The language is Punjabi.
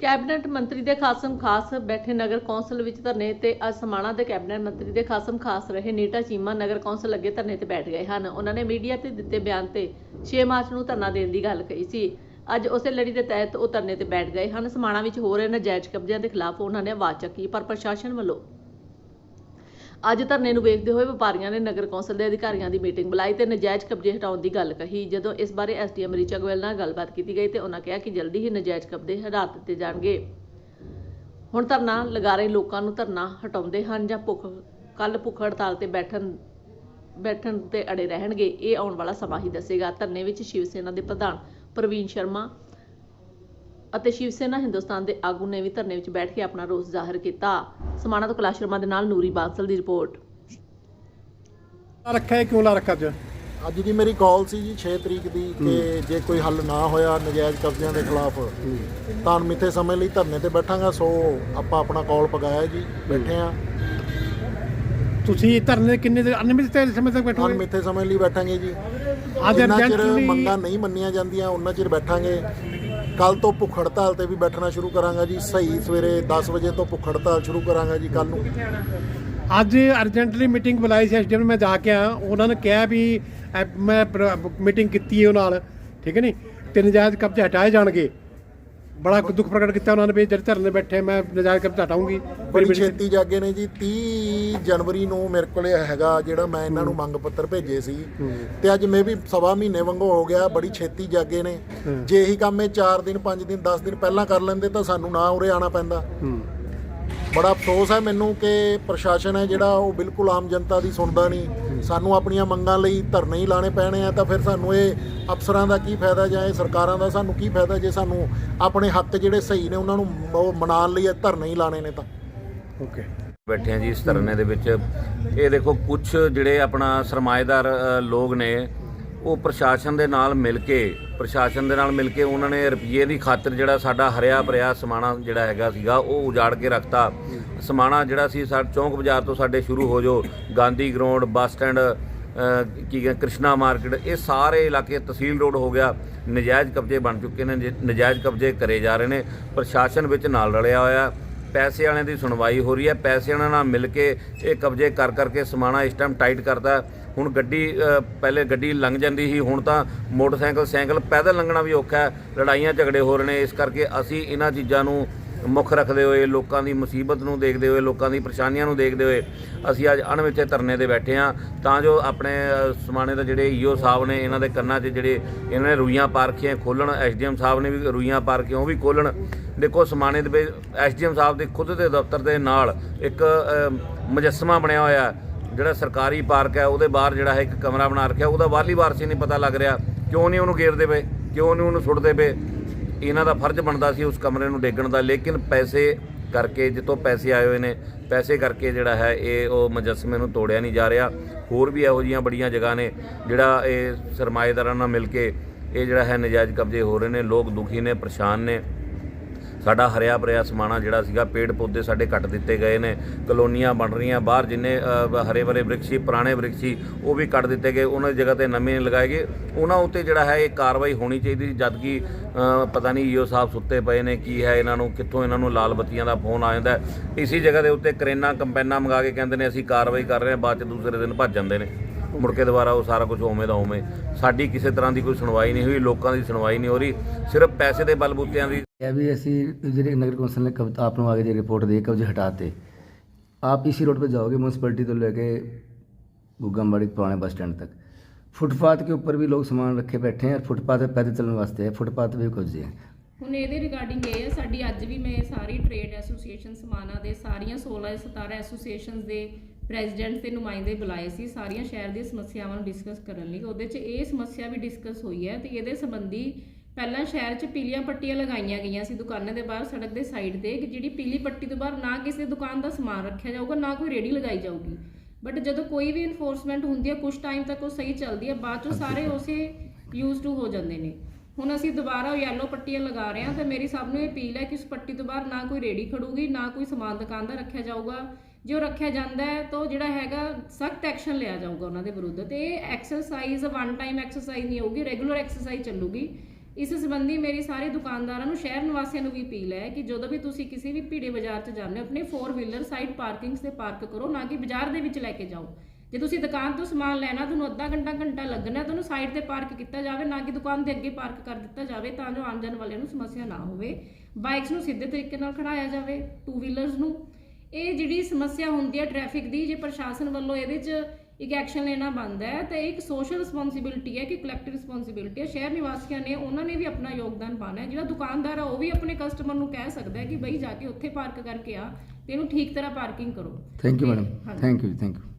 ਕੈਬਨਿਟ ਮੰਤਰੀ ਦੇ ਖਾਸਮ ਖਾਸ ਬੈਠੇ ਨਗਰ ਕੌਂਸਲ ਵਿੱਚ ਧਰਨੇ ਤੇ ਅੱਜ ਸਮਾਣਾ ਦੇ ਕੈਬਨਿਟ ਮੰਤਰੀ ਦੇ ਖਾਸਮ ਖਾਸ ਰਹੇ ਨੀਟਾ ਚੀਮਾ ਨਗਰ ਕੌਂਸਲ ਅੱਗੇ ਧਰਨੇ ਤੇ ਬੈਠ ਗਏ ਹਨ। ਉਹਨਾਂ ਨੇ ਮੀਡੀਆ ਤੇ ਦਿੱਤੇ ਬਿਆਨ ਤੇ 6 ਮਾਰਚ ਨੂੰ ਧਰਨਾ ਦੇਣ ਦੀ ਗੱਲ ਕਹੀ ਸੀ। ਅੱਜ ਉਸੇ ਲੜੀ ਦੇ ਤਹਿਤ ਉਹ ਧਰਨੇ ਤੇ ਬੈਠ ਗਏ ਹਨ। ਸਮਾਣਾ ਵਿੱਚ ਹੋ ਰਹੇ ਨਜਾਇਜ਼ ਕਬਜ਼ਿਆਂ ਦੇ ਖਿਲਾਫ ਉਹਨਾਂ ਨੇ ਆਵਾਜ਼ ਚੱਕੀ, ਪਰ ਪ੍ਰਸ਼ਾਸਨ ਵੱਲੋਂ ਅੱਜ ਧਰਨੇ ਨੂੰ ਵੇਖਦੇ ਹੋਏ ਵਪਾਰੀਆਂ ਨੇ ਨਗਰ ਕੌਂਸਲ ਦੇ ਅਧਿਕਾਰੀਆਂ ਦੀ ਮੀਟਿੰਗ ਬੁਲਾਈ ਤੇ ਨਜਾਇਜ਼ ਕਬਜ਼ੇ ਹਟਾਉਣ ਦੀ ਗੱਲ ਕਹੀ। ਜਦੋਂ ਇਸ ਬਾਰੇ ਐਸਡੀਐਮ ਰੀਚਾ ਗੋਇਲ ਨਾਲ ਗੱਲਬਾਤ ਕੀਤੀ ਗਈ ਤੇ ਉਹਨਾਂ ਕਿਹਾ ਕਿ ਜਲਦੀ ਹੀ ਨਜਾਇਜ਼ ਕਬਜ਼ੇ ਹਟਾ ਦਿੱਤੇ ਜਾਣਗੇ। ਹੁਣ ਧਰਨਾ ਲਗਾ ਰਹੇ ਲੋਕਾਂ ਨੂੰ ਧਰਨਾ ਹਟਾਉਂਦੇ ਹਨ ਜਾਂ ਭੁੱਖ ਕੱਲ ਭੁੱਖ ਹੜਤਾਲ ਤੇ ਬੈਠਣ ਬੈਠਣ ਤੇ ਅੜੇ ਰਹਿਣਗੇ, ਇਹ ਆਉਣ ਵਾਲਾ ਸਮਾਂ ਹੀ ਦੱਸੇਗਾ। ਧਰਨੇ ਵਿੱਚ ਸ਼ਿਵ ਸੈਨਾ ਦੇ ਪ੍ਰਧਾਨ ਪ੍ਰਵੀਨ ਸ਼ਰਮਾ ਅਤੇ ਸ਼ਿਵ ਸੈਨਾ ਹਿੰਦੁਸਤਾਨ ਦੇ ਆਗੂ ਨੇ ਵੀ ਧਰਨੇ ਵਿੱਚ ਬੈਠ ਕੇ ਆਪਣਾ ਰੋਸ ਜ਼ਾਹਰ ਕੀਤਾ। ਸਮਾਣਾ ਤੋਂ ਕੈਲਾਸ਼ ਸ਼ਰਮਾ ਦੇ ਨਾਲ ਨੂਰੀ ਬਾਂਸਲ ਦੀ ਰਿਪੋਰਟ। ਰੱਖਿਆ ਹੈ? ਕਿਉਂ ਲਾ ਰੱਖਾ ਅੱਜ? ਅੱਜ ਦੀ ਮੇਰੀ ਕਾਲ ਸੀ ਜੀ 6 ਤਰੀਕ ਦੀ ਕਿ ਜੇ ਕੋਈ ਹੱਲ ਨਾ ਹੋਇਆ ਨਜਾਇਜ਼ ਕਬਜ਼ਿਆਂ ਦੇ ਖਿਲਾਫ ਤਾਂ ਮਿੱਥੇ ਸਮੇਂ ਲਈ ਧਰਨੇ ਤੇ ਬੈਠਾਂਗਾ ਸੋ ਆਪਾਂ ਆਪਣਾ ਕਾਲ ਪਗਾਇਆ ਜੀ ਬੈਠੇ ਆ। ਤੁਸੀਂ ਧਰਨੇ ਕਿੰਨੇ ਦੇ ਅਨਮਿਤ ਸਮੇਂ ਤੱਕ ਬੈਠੋਗੇ? ਮਿੱਥੇ ਸਮੇਂ ਲਈ ਬੈਠਾਂਗੇ ਜੀ। ਅੱਜ ਜਿੰਨਾ ਚਿਰ urgently- ਮੰਗਾਂ ਨਹੀਂ ਮੰਨੀਆਂ ਜਾਂਦੀਆਂ ਉਹਨਾਂ ਚਿਰ ਬੈਠਾਂਗੇ। ਕੱਲ ਤੋਂ ਭੁੱਖ ਹੜਤਾਲ ਤੇ ਵੀ ਬੈਠਣਾ ਸ਼ੁਰੂ ਕਰਾਂਗਾ ਜੀ, ਸਹੀ ਸਵੇਰੇ 10 ਵਜੇ ਤੋਂ ਭੁੱਖ ਹੜਤਾਲ ਸ਼ੁਰੂ ਕਰਾਂਗਾ ਜੀ ਕੱਲ ਨੂੰ। ਅੱਜ ਅਰਜੈਂਟਲੀ ਮੀਟਿੰਗ ਬੁਲਾਈ ਸੀ ਐਸਡੀਐਮ ਮੈਂ ਜਾ ਕੇ ਆ ਉਹਨਾਂ ਨੇ ਕਿਹਾ ਵੀ, ਐ- ਮੈਂ ਮੀਟਿੰਗ ਕੀਤੀ ਹੈ ਉਹ ਨਾਲ, ਠੀਕ ਹੈ ਨਹੀਂ ਤਿੰਨ ਜਾਇਜ਼ ਕਬਜ਼ੇ ਹਟਾਏ ਜਾਣਗੇ। ਬੜਾ ਦੁੱਖ ਪ੍ਰਗਟ ਕੀਤਾ ਉਹਨਾਂ ਨੇ ਵੀ ਜਿਹੜੇ ਧਰਨੇ ਬੈਠੇ ਮੈਂ ਨਜਾਇਜ਼ ਕਬਜ਼ਾ ਹਟਾਉਂਗੀ। ਬੜੀ ਛੇਤੀ ਜਾਗੇ ਨੇ ਜੀ 30 ਜਨਵਰੀ ਨੂੰ ਮੇਰੇ ਕੋਲੇ ਹੈਗਾ ਜਿਹੜਾ ਮੈਂ ਇਹਨਾਂ ਨੂੰ ਮੰਗ ਪੱਤਰ ਭੇਜੇ ਸੀ। ਤੇ ਅੱਜ ਮੈਂ ਵੀ ਸਵਾ ਮਹੀਨੇ ਵਾਂਗੂ ਹੋ ਗਿਆ ਬੜੀ ਛੇਤੀ ਜਾਗੇ ਨੇ। ਜੇ ਇਹੀ ਕੰਮ ਇਹ 4 ਦਿਨ 5 ਦਿਨ 10 ਦਿਨ ਪਹਿਲਾਂ ਕਰ ਲੈਂਦੇ ਤਾਂ ਸਾਨੂੰ ਨਾ ਉਰੇ ਆਣਾ ਪੈਂਦਾ। ਬੜਾ ਅਫਸੋਸ ਹੈ ਮੈਨੂੰ ਕਿ ਪ੍ਰਸ਼ਾਸਨ ਹੈ ਜਿਹੜਾ ਉਹ ਬਿਲਕੁਲ ਆਮ ਜਨਤਾ ਦੀ ਸੁਣਦਾ ਨਹੀਂ। ਸਾਨੂੰ ਆਪਣੀਆਂ ਮੰਗਾਂ ਲਈ ਧਰਨੇ ਹੀ ਲਾਣੇ ਪੈਣੇ ਆ ਤਾਂ ਫਿਰ ਸਾਨੂੰ ਇਹ ਅਫਸਰਾਂ ਦਾ ਕੀ ਫਾਇਦਾ ਜਾਂ ਇਹ ਸਰਕਾਰਾਂ ਦਾ ਸਾਨੂੰ ਕੀ ਫਾਇਦਾ ਜੇ ਸਾਨੂੰ ਆਪਣੇ ਹੱਕ ਜਿਹੜੇ ਸਹੀ ਨੇ ਉਹਨਾਂ ਨੂੰ ਉਹ ਮਨਾਉਣ ਲਈ ਧਰਨੇ ਹੀ ਲਾਣੇ ਨੇ ਤਾਂ। ਓਕੇ। ਬੈਠੇ ਆ ਜੀ ਇਸ ਧਰਨੇ ਦੇ ਵਿੱਚ। ਇਹ ਦੇਖੋ ਕੁਝ ਜਿਹੜੇ ਆਪਣਾ ਸਰਮਾਏਦਾਰ ਲੋਕ ਨੇ ਉਹ ਪ੍ਰਸ਼ਾਸਨ ਦੇ ਨਾਲ ਮਿਲ ਕੇ, ਪ੍ਰਸ਼ਾਸਨ ਦੇ ਨਾਲ ਮਿਲ ਕੇ ਉਹਨਾਂ ਨੇ ਰੁਪਈਏ ਦੀ ਖਾਤਰ ਜਿਹੜਾ ਸਾਡਾ ਹਰਿਆ ਭਰਿਆ ਸਮਾਣਾ ਜਿਹੜਾ ਹੈਗਾ ਸੀਗਾ, ਉਹ ਉਜਾੜ ਕੇ ਰੱਖਤਾ। ਸਮਾਣਾ ਜਿਹੜਾ ਸੀ, ਸਾ, ਚੌਂਕ ਬਾਜ਼ਾਰ ਤੋਂ ਸਾਡੇ ਸ਼ੁਰੂ ਹੋ ਜੋ ਗਾਂਧੀ ਗਰਾਊਂਡ, ਬੱਸ ਸਟੈਂਡ ਕੀ ਕਹਿੰਦੇ, ਕ੍ਰਿਸ਼ਨਾ ਮਾਰਕੀਟ, ਇਹ ਸਾਰੇ ਇਲਾਕੇ ਤਹਿਸੀਲ ਰੋਡ ਹੋ ਗਿਆ, ਨਜਾਇਜ਼ ਕਬਜ਼ੇ ਬਣ ਚੁੱਕੇ ਨੇ, ਜ- ਨਜਾਇਜ਼ ਕਬਜ਼ੇ ਕਰੇ ਜਾ ਰਹੇ ਨੇ, ਪ੍ਰਸ਼ਾਸਨ ਵਿੱਚ ਨਾਲ ਰਲਿਆ ਹੋਇਆ, ਪੈਸੇ ਵਾਲਿਆਂ ਦੀ ਸੁਣਵਾਈ ਹੋ ਰਹੀ ਹੈ, ਪੈਸੇ ਵਾਲਿਆਂ ਨਾਲ ਮਿਲ ਕੇ ਇਹ ਕਬਜ਼ੇ ਕਰ ਕਰਕੇ ਸਮਾਣਾ ਇਸ ਟਾਈਮ ਟਾਈਟ ਕਰਦਾ ਹੁਣ ਗੱਡੀ ਪਹਿਲੇ ਗੱਡੀ ਲੰਘ ਜਾਂਦੀ ਸੀ ਹੁਣ ਤਾਂ ਮੋਟਰਸਾਈਕਲ ਸਾਈਕਲ ਪੈਦਲ ਲੰਘਣਾ ਵੀ ਔਖਾ ਹੈ ਲੜਾਈਆਂ ਝਗੜੇ ਹੋ ਰਹੇ ਨੇ ਇਸ ਕਰਕੇ ਅਸੀਂ ਇਹਨਾਂ ਚੀਜ਼ਾਂ ਨੂੰ ਮੁੱਖ ਰੱਖਦੇ ਹੋਏ ਲੋਕਾਂ ਦੀ ਮੁਸੀਬਤ ਨੂੰ ਦੇਖਦੇ ਹੋਏ ਲੋਕਾਂ ਦੀ ਪਰੇਸ਼ਾਨੀਆਂ ਨੂੰ ਦੇਖਦੇ ਹੋਏ ਅਸੀਂ ਅੱਜ ਅਣਵਿੱਥੇ ਧਰਨੇ ਤੇ ਬੈਠੇ ਹਾਂ। ਤਾਂ ਜੋ ਆਪਣੇ ਸਮਾਣੇ ਦੇ ਜਿਹੜੇ ਈਓ ਸਾਹਿਬ ਨੇ ਇਹਨਾਂ ਦੇ ਕੰਨਾਂ 'ਚ ਜਿਹੜੇ ਇਹਨਾਂ ਨੇ ਰੂਈਆਂ ਪਾਰਖੀਆਂ ਖੋਲਣ ਐਸਡੀਐਮ ਸਾਹਿਬ ਨੇ ਵੀ ਰੂਈਆਂ ਪਾਰਖੀਆਂ ਉਹ ਵੀ ਖੋਲਣ। ਦੇਖੋ ਸਮਾਣੇ ਦੇ ਵਿੱਚ ਐਸਡੀਐਮ ਸਾਹਿਬ ਦੇ ਖੁਦ ਦੇ ਦਫ਼ਤਰ ਦੇ ਨਾਲ ਇੱਕ ਅ, ਮੁਜੱਸਮਾ ਬਣਿਆ ਹੋਇਆ ਹੈ। ਜਿਹੜਾ ਸਰਕਾਰੀ ਪਾਰਕ ਹੈ, ਉਹਦੇ ਬਾਹਰ ਜਿਹੜਾ ਹੈ ਇੱਕ ਕਮਰਾ ਬਣਾ ਰੱਖਿਆ। ਉਹਦਾ ਬਾਹਰਲੀ ਵਾਰਸੀ ਨਹੀਂ ਪਤਾ ਲੱਗ ਰਿਹਾ, ਕਿਉਂ ਨਹੀਂ ਉਹਨੂੰ ਘੇਰਦੇ ਪਏ, ਕਿਉਂ ਨਹੀਂ ਉਹਨੂੰ ਸੁੱਟਦੇ ਪਏ। ਇਹਨਾਂ ਦਾ ਫਰਜ਼ ਬਣਦਾ ਸੀ ਉਸ ਕਮਰੇ ਨੂੰ ਡੇਗਣ ਦਾ, ਲੇਕਿਨ ਪੈਸੇ ਕਰਕੇ ਜਿੱਤੋਂ ਪੈਸੇ ਆਏ ਹੋਏ ਨੇ, ਪੈਸੇ ਕਰਕੇ ਜਿਹੜਾ ਹੈ, ਇਹ ਉਹ ਮੁਜੱਸਮੇ ਨੂੰ ਤੋੜਿਆ ਨਹੀਂ ਜਾ ਰਿਹਾ। ਹੋਰ ਵੀ ਇਹੋ ਜੀਆਂ ਬੜੀਆਂ ਜਗ੍ਹਾ ਨੇ, ਜਿਹੜਾ ਇਹ ਸਰਮਾਏਦਾਰਾਂ ਨਾਲ ਮਿਲ ਕੇ ਇਹ ਜਿਹੜਾ ਹੈ ਨਜਾਇਜ਼ ਕਬਜ਼ੇ ਹੋ ਰਹੇ ਨੇ, ਲੋਕ ਦੁਖੀ ਨੇ, ਪਰੇਸ਼ਾਨ ਨੇ। ਸਾਡਾ ਹਰਿਆ ਭਰਿਆ ਸਮਾਣਾ ਜਿਹੜਾ ਸੀਗਾ, ਪੇੜ ਪੌਦੇ ਸਾਡੇ ਕੱਟ ਦਿੱਤੇ ਗਏ ਨੇ, ਕਲੋਨੀਆਂ ਬਣ ਰਹੀਆਂ, ਬਾਹਰ ਜਿੰਨੇ ਹਰੇ ਭਰੇ ਬ੍ਰਿਕਸ਼ ਸੀ, ਪੁਰਾਣੇ ਬ੍ਰਿਕਸ਼ ਸੀ, ਉਹ ਵੀ ਕੱਟ ਦਿੱਤੇ ਗਏ, ਉਹਨਾਂ ਦੀ ਜਗ੍ਹਾ ਤੇ ਨਵੇਂ ਲਗਾਏ ਗਏ ਉਹਨਾਂ ਉੱਤੇ ਜਿਹੜਾ ਹੈ, ਇਹ ਕਾਰਵਾਈ ਹੋਣੀ ਚਾਹੀਦੀ ਜਦ ਕਿ ਪਤਾ ਨਹੀਂ ਈਓ ਸਾਹਿਬ ਸੁੱਤੇ ਪਏ ਨੇ, ਕੀ ਹੈ ਇਹਨਾਂ ਨੂੰ, ਕਿੱਥੋਂ ਇਹਨਾਂ ਨੂੰ ਲਾਲ ਬੱਤੀਆਂ ਦਾ ਫੋਨ ਆ ਜਾਂਦਾ ਹੈ। ਇਸੀ ਜਗ੍ਹਾ ਦੇ ਉੱਤੇ ਕਰੇਨਾ, ਕੰਪੈਨਾ ਮੰਗਾ ਕੇ ਕਹਿੰਦੇ ਨੇ, ਅਸੀਂ ਕਾਰਵਾਈ ਕਰ ਰਹੇ ਹਾਂ, ਬਾਅਦ ਚ ਦੂਸਰੇ ਦਿਨ ਭੱਜ ਜਾਂਦੇ ਨੇ ਮੁੜ ਕੇ ਦੁਬਾਰਾ ਉਹ ਸਾਰਾ ਕੁਝ ਉਵੇਂ ਦਾ ਉਵੇਂ ਸਾਡੀ ਕਿਸੇ ਤਰ੍ਹਾਂ ਦੀ ਕੋਈ ਸੁਣਵਾਈ ਨਹੀਂ ਹੋਈ ਲੋਕਾਂ ਦੀ ਸੁਣਵਾਈ ਨਹੀਂ ਹੋ ਰਹੀ ਸਿਰਫ ਪੈਸੇ ਦੇ ਬਲਬੂਤਿਆਂ ਦੀ ਇਹ ਵੀ ਅਸੀਂ ਜਿਹੜੇ ਨਗਰ ਕੌਂਸਲ ਨੇ ਕਬ आप लोग आगे जो रिपोर्ट दी कब्जे हटाते आप इसी रोड पे जाओगे म्यूनसिपलिटी तो लेके गुग्गमबाड़ी पुराने बस स्टैंड तक फुटपाथ के ऊपर भी लोग सामान रखे बैठे हैं और फुटपाथ पे पैदल चलने वास्ते है फुटपाथ पे भी कब्जे हैं ਹੁਣ ਇਹਦੇ ਰਿਗਾਰਡਿੰਗ ਇਹ ਹੈ ਸਾਡੀ ਅੱਜ ਵੀ ਮੈਂ ਸਾਰੀ ਟ੍ਰੇਡ ਐਸੋਸੀਏਸ਼ਨ ਸਮਾਨਾ ਦੇ ਸਾਰੀਆਂ 16 17 ਐਸੋਸੀਏਸ਼ਨਸ ਦੇ ਪ੍ਰੈਜ਼ੀਡੈਂਟ ਤੇ ਨੁਮਾਇੰਦੇ ਬੁਲਾਏ ਸੀ ਸਾਰੀਆਂ ਸ਼ਹਿਰ ਦੀਆਂ ਸਮੱਸਿਆਵਾਂ ਨੂੰ ਡਿਸਕਸ ਕਰਨ ਲਈ। ਉਹਦੇ 'ਚ ਇਹ ਸਮੱਸਿਆ ਵੀ ਡਿਸਕਸ ਹੋਈ ਹੈ ਤੇ ਇਹਦੇ ਸੰਬੰਧੀ ਪਹਿਲਾਂ ਸ਼ਹਿਰ 'ਚ ਪੀਲੀਆਂ ਪੱਟੀਆਂ ਲਗਾਈਆਂ ਗਈਆਂ ਸੀ ਦੁਕਾਨਾਂ ਦੇ ਬਾਹਰ ਸੜਕ ਦੇ ਸਾਈਡ ਤੇ ਕਿ ਜਿਹੜੀ ਪੀਲੀ ਪੱਟੀ ਤੋਂ ਬਾਹਰ ਨਾ ਕਿਸੇ ਦੁਕਾਨ ਦਾ ਸਮਾਨ ਰੱਖਿਆ ਜਾਊਗਾ ਨਾ ਕੋਈ ਰੇੜੀ ਲਗਾਈ ਜਾਊਗੀ। ਬਟ ਜਦੋਂ ਕੋਈ ਵੀ ਇਨਫੋਰਸਮੈਂਟ ਹੁੰਦੀ ਹੈ ਕੁਝ ਟਾਈਮ ਤੱਕ ਉਹ ਸਹੀ ਚੱਲਦੀ ਹੈ ਬਾਅਦ ਚੋਂ ਸਾਰੇ ਉਸੇ ਯੂਜ਼ ਟੂ ਹੋ ਜਾਂਦੇ ਨੇ। ਹੁਣ ਅਸੀਂ ਦੁਬਾਰਾ ਯੈਲੋ ਪੱਟੀਆਂ ਲਗਾ ਰਹੇ ਹਾਂ ਤੇ ਮੇਰੀ ਸਭ ਨੂੰ ਇਹ ਅਪੀਲ ਹੈ ਕਿ ਉਸ ਪੱਟੀ ਤੋਂ ਬਾਹਰ ਨਾ ਕੋਈ ਰੇੜੀ ਖੜੂਗੀ ਨਾ ਕੋਈ ਸਮਾਨ ਦੁਕਾਨ ਦਾ ਰੱਖਿਆ ਜਾਊਗਾ। ਜੇ ਉਹ ਰੱਖਿਆ ਜਾਂਦਾ ਹੈ, ਤਾਂ ਉਹ ਜਿਹੜਾ ਹੈਗਾ ਸਖਤ ਐਕਸ਼ਨ ਲਿਆ ਜਾਊਗਾ ਉਹਨਾਂ ਦੇ ਵਿਰੁੱਧ। ਤੇ ਇਹ ਐਕਸਰਸਾਈਜ਼ ਵਨ ਟਾਈਮ ਐਕਸਰਸਾਈਜ਼ ਨਹੀਂ ਹੋਊਗੀ ਰੈਗੂਲਰ ਐਕਸਰਸਾਈਜ਼ ਚੱਲੂਗੀ। ਇਸ ਸੰਬੰਧੀ ਮੇਰੀ ਸਾਰੇ ਦੁਕਾਨਦਾਰਾਂ ਨੂੰ, ਸ਼ਹਿਰ ਨਿਵਾਸੀਆਂ ਨੂੰ ਵੀ ਅਪੀਲ ਹੈ ਕਿ ਜਦੋਂ ਵੀ ਤੁਸੀਂ ਕਿਸੇ ਵੀ ਭੀੜੇ ਬਾਜ਼ਾਰ 'ਚ ਜਾਂਦੇ ਹੋ, ਆਪਣੇ 4 ਵੀਲਰ ਸਾਈਡ ਪਾਰਕਿੰਗਸ ਤੇ ਪਾਰਕ ਕਰੋ, ਨਾ ਕਿ ਬਾਜ਼ਾਰ ਦੇ ਵਿੱਚ ਲੈ ਕੇ ਜਾਓ। ਜੇ ਤੁਸੀਂ ਦੁਕਾਨ ਤੋਂ ਸਮਾਨ ਲੈਣਾ, ਤੁਹਾਨੂੰ ਅੱਧਾ ਘੰਟਾ ਘੰਟਾ ਲੱਗਣਾ, ਤੁਹਾਨੂੰ ਸਾਈਡ ਤੇ ਪਾਰਕ ਕੀਤਾ ਜਾਵੇ, ਨਾ ਕਿ ਦੁਕਾਨ ਦੇ ਅੱਗੇ ਪਾਰਕ ਕਰ ਦਿੱਤਾ ਜਾਵੇ, ਤਾਂ ਜੋ ਆਉਣ ਜਾਣ ਵਾਲਿਆਂ ਨੂੰ ਸਮੱਸਿਆ ਨਾ ਹੋਵੇ। ਬਾਈਕਸ ਨੂੰ ਸਿੱਧੇ ਤਰੀਕੇ ਨਾਲ ਖੜਾਇਆ ਜਾਵੇ ਟੂ ਵੀਲਰਸ ਨੂੰ। ਇਹ ਜਿਹੜੀ ਸਮੱਸਿਆ ਹੁੰਦੀ ਹੈ ਟ੍ਰੈਫਿਕ ਦੀ ਜੇ ਪ੍ਰਸ਼ਾਸਨ ਵੱਲੋਂ ਇਹਦੇ 'ਚ ਇੱਕ ਐਕਸ਼ਨ ਲੈਣਾ ਬਣਦਾ ਹੈ ਤਾਂ ਇਹ ਇੱਕ ਸੋਸ਼ਲ ਰਿਸਪੌਂਸਿਬਿਲਟੀ ਹੈ ਕਿ ਕਲੈਕਟਿਵ ਰਿਸਪੌਂਸਿਬਿਲਟੀ ਹੈ। ਸ਼ਹਿਰ ਨਿਵਾਸੀਆਂ ਨੇ ਉਹਨਾਂ ਨੇ ਵੀ ਆਪਣਾ ਯੋਗਦਾਨ ਪਾਉਣਾ ਹੈ। ਜਿਹੜਾ ਦੁਕਾਨਦਾਰ ਆ ਉਹ ਵੀ ਆਪਣੇ ਕਸਟਮਰ ਨੂੰ ਕਹਿ ਸਕਦਾ ਹੈ ਕਿ ਬਈ ਜਾ ਕੇ ਉੱਥੇ ਪਾਰਕ ਕਰਕੇ ਆ ਤੇ ਇਹਨੂੰ ਠੀਕ ਤਰ੍ਹਾਂ ਪਾਰਕਿੰਗ ਕਰੋ। Thank you madam. Thank you thank you